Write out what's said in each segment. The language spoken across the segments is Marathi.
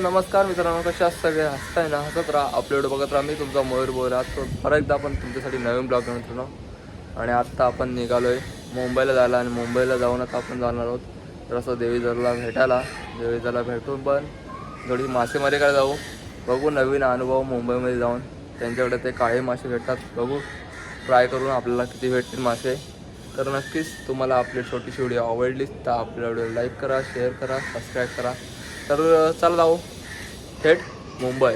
नमस्कार मित्रांनो कशा सगळे? हसताय ना हसत राहा. अपलोड बघत राहा. मी तुमचा मयूर बोल आज परत एकदा आपण तुमच्यासाठी नवीन ब्लॉग घेऊन मित्रांनो. आणि आत्ता आपण निघालो आहे मुंबईला जायला. आणि मुंबईला जाऊन आता आपण जाणार आहोत. तर असं भेटायला. देवीदारला भेटून पण थोडी मासेमारी काय जाऊ. बघू नवीन अनुभव मुंबईमध्ये जाऊन. त्यांच्याकडे ते काळे मासे भेटतात. बघू. ट्राय करून आपल्याला किती भेटतील मासे. तर नक्कीच तुम्हाला आपली छोटीशी व्हिडिओ आवडली तर आपल्या व्हिडिओ लाईक करा शेअर करा सबस्क्राईब करा. तर चला जाऊ. थेट मुंबई.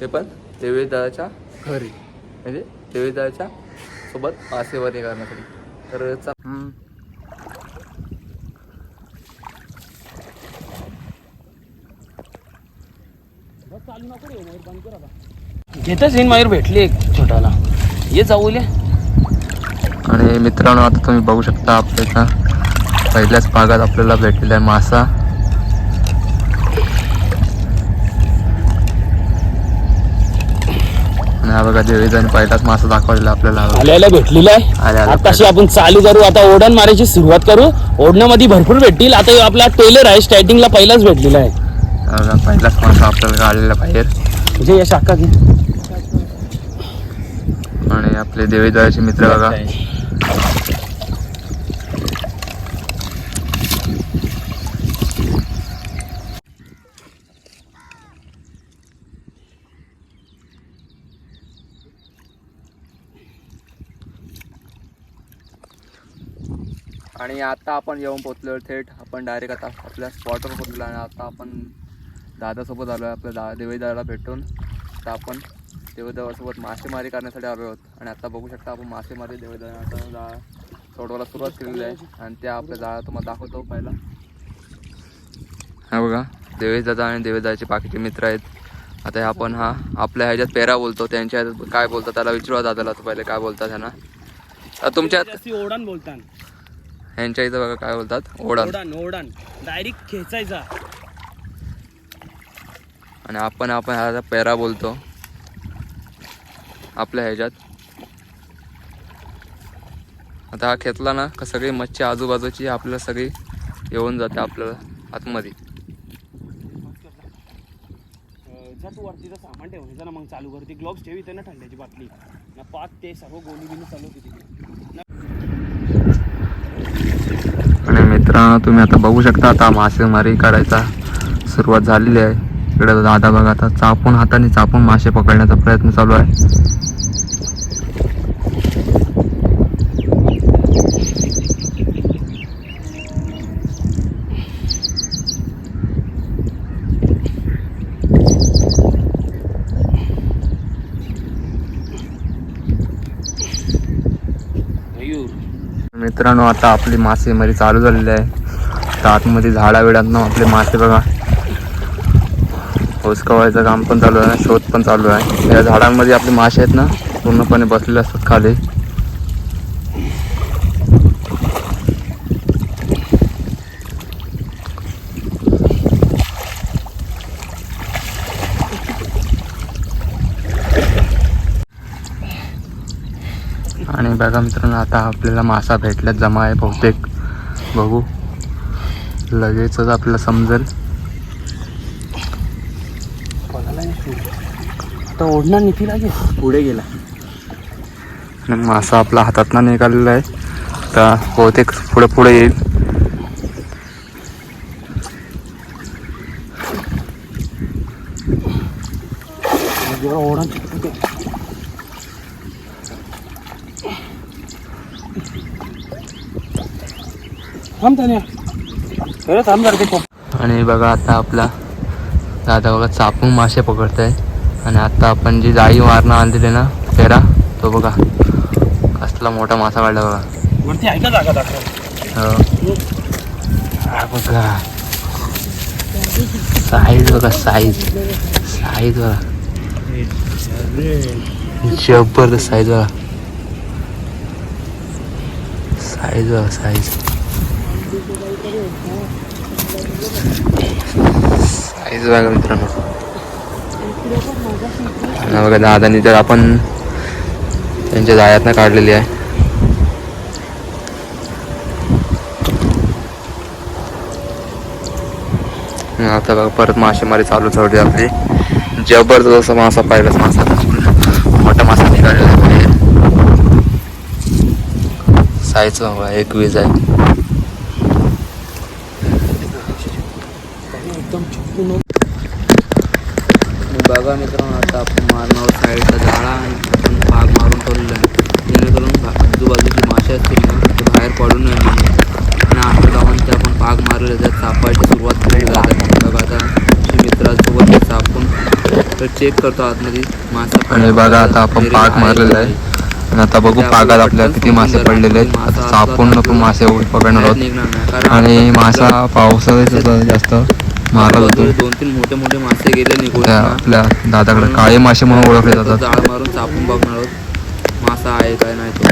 ते पण देवीदाच्या घरी. म्हणजे देवीदाच्या सोबत मासेमारी करण्यासाठी तर चल. घेतच येईन मयूर भेटली एक छोटाला. ये जाऊया आणि मित्रांनो आता तुम्ही बघू शकता आपल्या इथं पहिल्याच भागात आपल्याला भेटलेला आहे मासा. आणि हा बघा देवीदाने पहिलाच मासा दाखवलेला आपल्याला. आल्याला भेटलेला आहे. आल्या- आल्या आताशी आपण चालू करू. आता ओढण मारायची सुरुवात करू. ओढण्यामध्ये भरपूर भेटतील. आता ह्यो आपला टेलर आहे. स्टार्टिंगला पहिलाच भेटलेला आहे. हा बघा, पहिलाच मासा आपल्याला काढलेला बाहेर. म्हणजे या शाखा घे. आणि आपले देवीदाचे मित्र बघा. आणि आता आपण येऊन पोचलो थेट. आपण डायरेक्ट आता आपल्या स्पॉटवर पोचलो आणि आता आपण दादासोबत आलो आहे आपल्या दा देवीदाला भेटून. तर आपण देवदेवासोबत मासेमारी करण्यासाठी आलो आहोत. आणि आता बघू शकता आपण मासेमारी देवदेवा आता जा सोडवायला सुरुवात केलेली आहे. आणि त्या आपल्या जाळा तुम्हाला दाखवतो पहिला. हा बघा देवेश दादा आणि देवीदाचे बाकीचे मित्र आहेत. आता हे आपण हा आपल्या ह्याच्यात पेरा बोलतो. त्यांच्या ह्याच्यात काय बोलतात त्याला विचारू दादाला. तू पहिले काय बोलतात त्यांना आता तुमच्यात बोलतात ह्यांच्या इथं बघा काय बोलतात. ओढा ओढण ओढण. डायरेक्ट खेचायचा. आणि आपण आपण ह्याचा पेरा बोलतो. आपल्या ह्याच्यात. आता हा खेचला ना का सगळी मच्छी आजूबाजूची आपल्याला सगळी येऊन जाते आपल्याला आतमध्ये. तू सामान ठेवायचं ना मग चालू करते. ग्लोव्स ठेवी ना थंड्याची बाटली. ना पाक ते सर्व गोली बिली चालू होती तिकडे आणि मित्रांनो तुम्ही आता बघू शकता आता मासेमारी करायचा सुरुवात झालेली आहे. इकडे दादा बघा आता चापून हाताने चापून मासे पकडण्याचा प्रयत्न चालू आहे मयूर मित्रांनो आता आपली मासेमारी चालू झालेली आहे. तर आतमध्ये झाडा आपले मासे बघा. होसकवायचं काम पण चालू आहे शोध पण चालू आहे. या झाडांमध्ये आपले मासे आहेत ना पूर्णपणे बसलेले असतात खाली. बघा मित्रांनो आता आपल्याला मासा भेटल्यात जमा आहे बहुतेक. बघू. लगेचच आपल्याला समजेल. आता ओढणार निघी पुढे गेला. आणि मासा आपला हातातनं निघालेला आहे. तर बहुतेक पुढे पुढे येईल. जेव्हा ओढण थांब त्याने. खरं थांब जरा ते खूप आणि बघा आता आपला दादा बघा चापून मासे पकडत आहे आणि आता आपण जी जाळी मारणं आणलेली ना पेरा तो बघा कसला मोठा मासा काढला बघा. वरती ऐका जागा दाखव. हो. हा बघा. साईज बघा साईज साईज बघा. जबरदस्त साईज बघा. साईज बघा साईज साईज बघा मित्रांनो. बघा दादानी तर आपण त्यांच्या जाळ्यातनं काढलेली आहे. आता बघा परत मासेमारी चालू ठेवली आपली. जबरदस्त मासा पाहिलाच मासा. मोठा मासा निघालेला आहे. साईज बघा एक वीज आहे. एकदम छपून बघा मित्रांनो आता आपण मारणार साईडचा जाळा आणि आपण भाग मारून ठेवलेला आहे जेणेकरून आजूबाजूची मासे असतील ना ते बाहेर पडू नये म्हणून आणि आता जाऊन ते आपण पाग मारले त्यात सापायची सुरुवात केली जाते बघा आता मित्रांसोबत ते सापून तर चेक करतो आतमध्ये मासा आणि बघा आता आपण पाग आहे. मारलेला आहे. आणि आता बघू ते पागात आपल्याला किती मासे पडलेले आहेत. आता तर आपण मासे पकडणार आहोत. आणि आता मासा पावसाळ्यात जास्त मारत होतो. दोन तीन मोठे मोठे मासे गेले निघून त्या ना. आपल्या दादाकडे काळे मासे म्हणून ओळखले जातात. जाळ मारून चापून बघणार आहोत. मासा आहे काय नाही तो.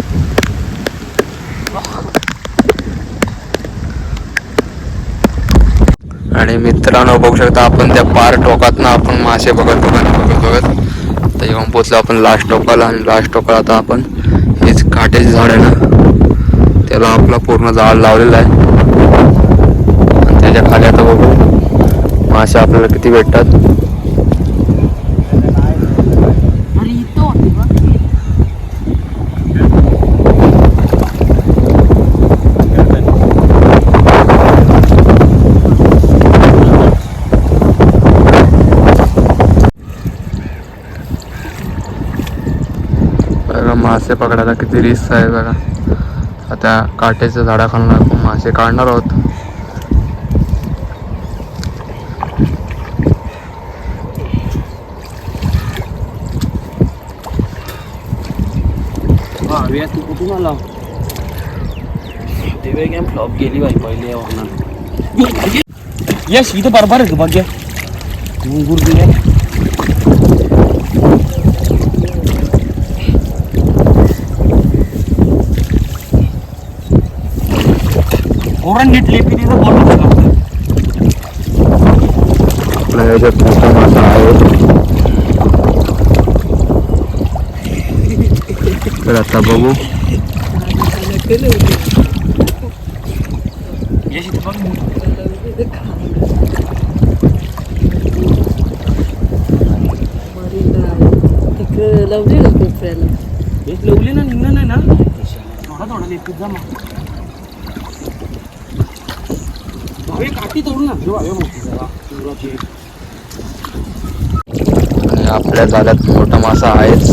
आणि मित्रांनो बघू शकता आपण त्या पार टोकात आपण मासे बघत बघत बघत बघत. तर येऊन पोचलो आपण लास्ट टोकाला आणि लास्ट टोकाला आता आपण हेच काट्याचे झाड आहे ना त्याला आपला पूर्ण जाळ लावलेला आहे. आणि त्याच्याखाली आता बघू. मासे आपल्याला किती भेटतात? मासे पकडायला किती रिस्क आहे बघा. आता काट्याच्या झाडाखालून आपण मासे काढणार आहोत. भाव्या तू कुठून आला? ते वेगळ्या फ्लॉप गेली बाई पहिले यश इथं बरोबर आहे भाग्य मुंगूर गेले ओरण नीट लेपी बोलू शकतो आपल्या याच्यात मोठा मासा आहे तर आता बघू. यश इथं बघ तिकडे लावली ना कोपऱ्याला लवली ना निघणं नाही ना थोडा थोडा लेपीत जा मग भावे काठी तोडू ना जो भावे मोठी जरा दुराची आपल्या जाळ्यात मोठा मासा आहेच.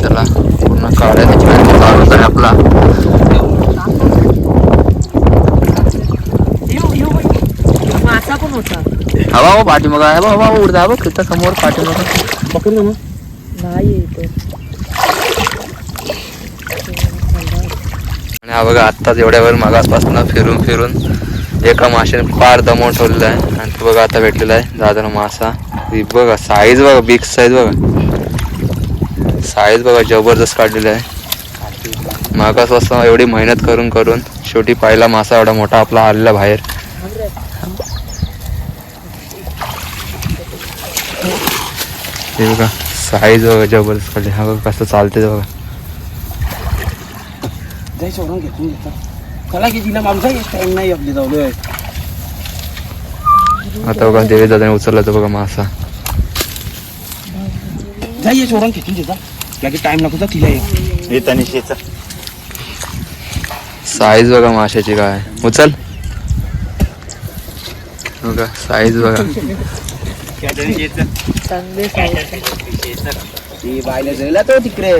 त्याला आहे आपला. मासा पण होता हवा हो बाबा उडता बघ तिथं समोर पाठीमागा. पकड ना? मग नाही आणि हा बघा आत्ताच एवढ्या वेळ मागासपासून फिरून फिरून एका माशाने फार दमवून ठेवलेला आहे. आणि तो बघा आता भेटलेला आहे. दादाला मासा. बघा साईज बघा बिग साईज बघा. साईज बघा जबरदस्त काढलेला आहे. मागासपासून एवढी मेहनत करून करून शेवटी पहिला मासा एवढा मोठा आपला आलेला बाहेर. हे बघा साईज बघा जबरदस्त काढली. हा बघा कसं चालते बघा. जाय सोडून घेतून घेतात चला की तिला मागचा टाइम नाही आपली जाऊलोय आता बघा देवी दादाने उचलला तो बघा मासा. जाय सोडून घेतून घेता लागे टाइम नको तर तिला ये. साईज बघा माशाची काय उचल. बघा. साईज बघा ती बायला जायला तो तिकडे.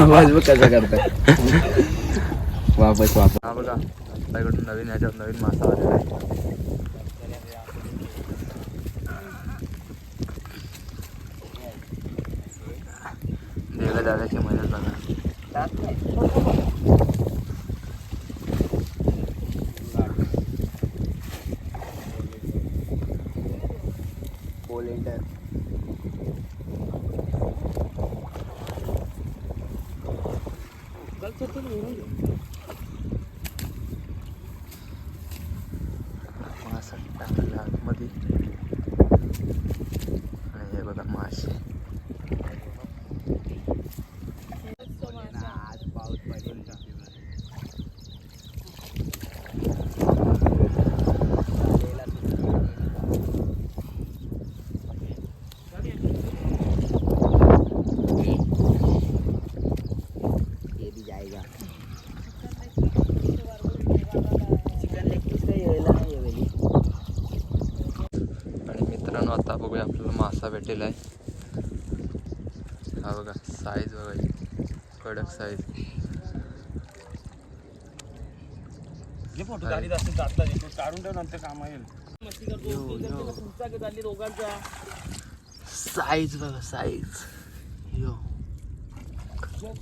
आवाज बघ कसा करतात वापस वापस. हा बघा. आपल्याकडून नवीन याच्यात नवीन मासा आलेला आहे. देवाला दादाची मेहनत बघा मासा टाकलेला आतमध्ये आणि हे बघा मासे आपला मासा भेटेल आहे. हा बघा साईज बघा. कडक साईज फोटो गाडीत असते जातला जे काढून ठेव नंतर काम येईल. साईज बघा साईज यो.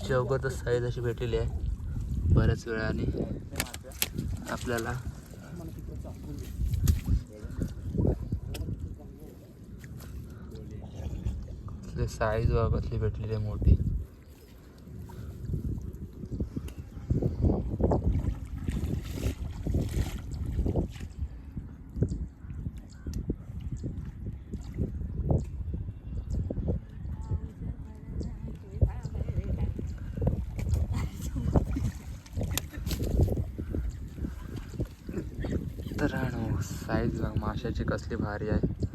जबरदस्त साईज अशी भेटलेली आहे. बऱ्याच वेळाने आपल्याला साईज बघा कसली भेटलेली आहे मोठी. तर साईज बघा माशाची कसली भारी आहे.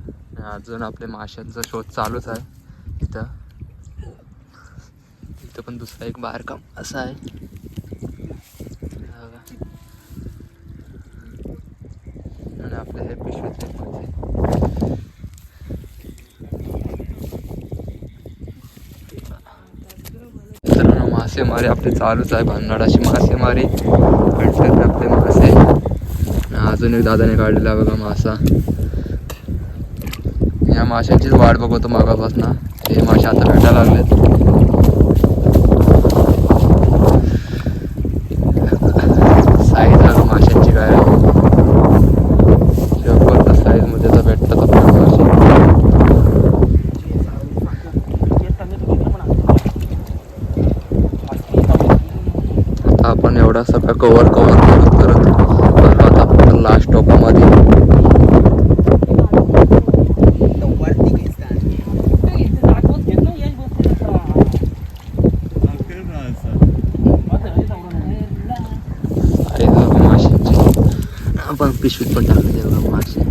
अजून आपल्या माशांचा शोध चालूच आहे. इथं. इथं पण दुसरा एक बारकाम असा आहे. आणि आपल्या हे पिशवीत मासेमारी आपली चालूच आहे. भन्नाडाची मासेमारी. भेटतात आपले मासे. अजून एक दादाने काढलेला आहे बघा मासा. या माशांचीच वाट बघतो मागापासून. हे मासे आता भेटायला लागलेत. साईज माशांची तर आता आपण एवढा सगळा कव्हर कव्हर करत करत आता आपण लास्ट टोपामध्ये आहे बघा माशांची आपण पिशवीत पण टाकले बघा मासे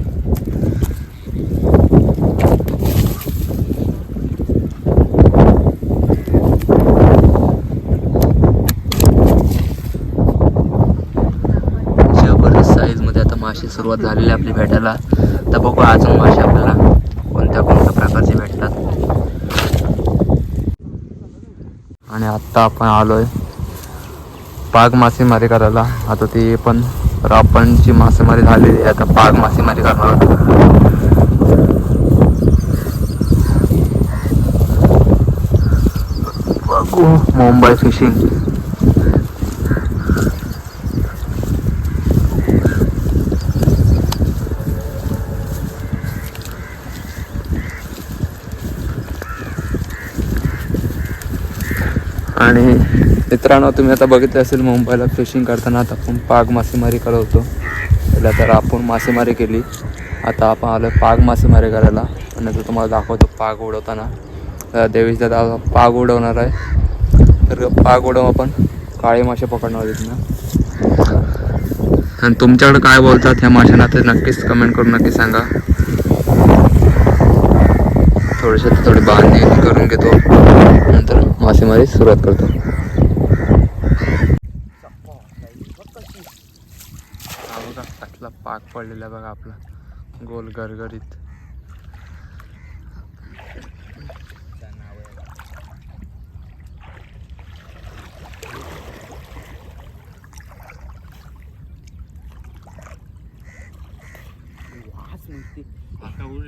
जबरदस्त साईजमध्ये आता मासे सुरुवात झालेली आहे आपली भेटायला. तर बघू अजून मासे आपल्याला कोणत्या कोणत्या प्रकारचे भेटतात. आणि आत्ता आपण आलोय पाग मासेमारी करायला आता ते पण रापणची मासेमारी झालेली आहे. आता पाग मासेमारी करणार आहोत. बघू. मुंबई फिशिंग आणि मित्रांनो तुम्ही आता बघितलं असेल मुंबईला फिशिंग करताना आता आपण पाग मासेमारी करत होतो. पहिला तर आपण मासेमारी केली. आता आपण आलो पाग मासेमारी करायला. आणि आता तुम्हाला दाखवतो पाग उडवताना. तर दादा पाग उडवणार आहे. तर पाग उडवून आपण काळे मासे पकडणार तिथनं आणि तुमच्याकडे काय बोलतात ह्या माशांना ते नक्कीच कमेंट करून नक्की सांगा. थोडेसे थोडी बांधणी करून घेतो. नंतर मासेमारी सुरुवात करतो हा बघा कसला पाक पडलेला आहे बघा आपला. गोल गरगरीत आता माझ्या.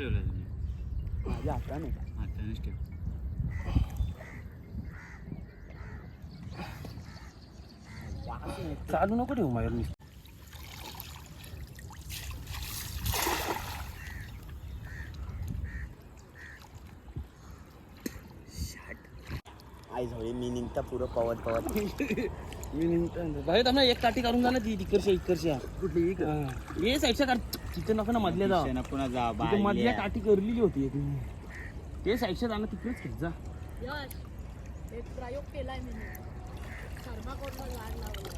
चालू नको ठेवू माझ्यावर आई झोळी मी निघता पुरं पवत पवत. मी निघतो भाई त्यांना एक काठी काढून जा ना ती तिकडच्या इकडच्या कुठली ये साईडच्या काढ तिथे नको ना मधल्या जा. शेणा पुन्हा जा तिथे बाई मधल्या. काठी करलेली होती एक. ते साईडच्या जाणं तिकडेच खेळ जा. यश एक प्रयोग केलाय मी. लावलं?